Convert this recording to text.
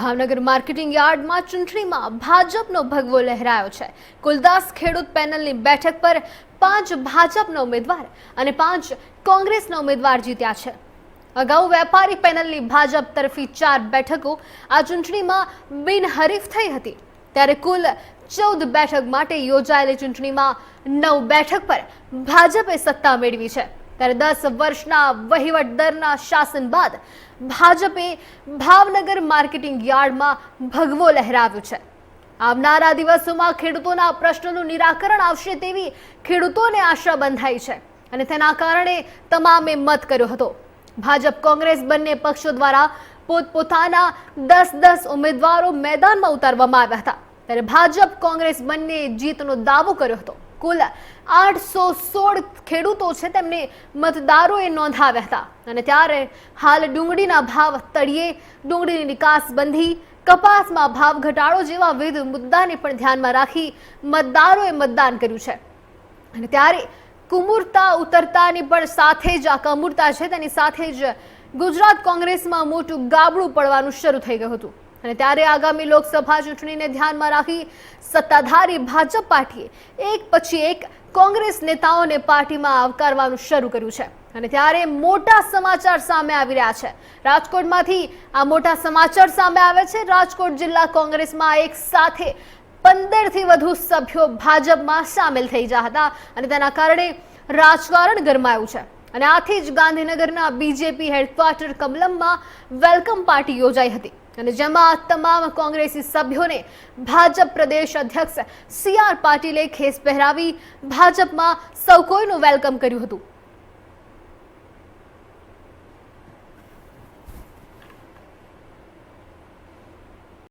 Bhavnagar marketing યાર્ડમાં ચૂંટણીમાં ભાજપનો ભગવો લહેરાયો છે. કુલદાસ ખેડૂત પેનલની બેઠક પર પાંચ ભાજપના ઉમેદવાર અને પાંચ કોંગ્રેસના ઉમેદવાર જીત્યા છે. અગાઉ વેપારી પેનલની ભાજપ તરફી ચાર બેઠકો, આ ચૂંટણીમાં બિનહરીફ થઈ હતી. ત્યારે કુલ ચૌદ બેઠક માટે યોજાયેલી ચૂંટણીમાં નવ બેઠક પર ભાજપે સત્તા મેળવી છે. ત્યારે દસ વર્ષના વહીવટદારના શાસન બાદ ભાજપે ભાવનગર માર્કેટિંગ યાર્ડમાં ભગવો લહેરાવ્યો છે. આવનારા દિવસોમાં ખેડૂતોના પ્રશ્નોનું નિરાકરણ આવશે તેવી ખેડૂતોને આશા બંધાઈ છે અને તેના કારણે તમામે મત કર્યો હતો. ભાજપ કોંગ્રેસ બંને પક્ષો દ્વારા પોતપોતાના દસ દસ ઉમેદવારો મેદાનમાં ઉતારવામાં આવ્યા હતા. ત્યારે ભાજપ કોંગ્રેસ બંને જીતનો દાવો કર્યો હતો. કુલ આઠસો સોળ ખેડૂતો છે તેમને મતદારોએ નોંધાવ્યા હતા. અને ત્યારે હાલ ડુંગળીના ભાવ તળિયે, ડુંગળીની નિકાસબંધી કપાસમાં ભાવ ઘટાડો જેવા વિવિધ મુદ્દાને પણ ધ્યાનમાં રાખી મતદારોએ મતદાન કર્યું છે. અને ત્યારે કુમુરતા, ઉતરતાની પણ સાથે જ આ કમુરતા છે, તેની સાથે જ ગુજરાત કોંગ્રેસમાં મોટું ગાબડું પડવાનું શરૂ થઈ ગયું હતું. અને ત્યારે આગામી લોકસભા ચૂંટણીને ધ્યાનમાં રાખી સત્તાધારી ભાજપ પાર્ટીએ એક પછી એક કોંગ્રેસ નેતાઓને પાર્ટીમાં આવકારવાનું શરૂ કર્યું છે. અને ત્યારે મોટા સમાચાર સામે આવી રહ્યા છે. રાજકોટમાંથી આ મોટા સમાચાર સામે આવે છે. રાજકોટ જિલ્લા કોંગ્રેસમાં એક સાથે પંદરથી વધુ સભ્યો ભાજપમાં સામેલ થઈ ગયા હતા અને તેના કારણે રાજકારણ ગરમાયું છે. અને આથી જ ગાંધીનગરના બીજેપી હેડક્વાર્ટર કમલમમાં વેલકમ પાર્ટી યોજાઈ હતી. અને જેમાં તમામ કોંગ્રેસી સભ્યોને ભાજપ પ્રદેશ અધ્યક્ષ સી આર પાટીલે ખેસ પહેરાવી ભાજપમાં સૌ કોઈનું વેલકમ કર્યું હતું.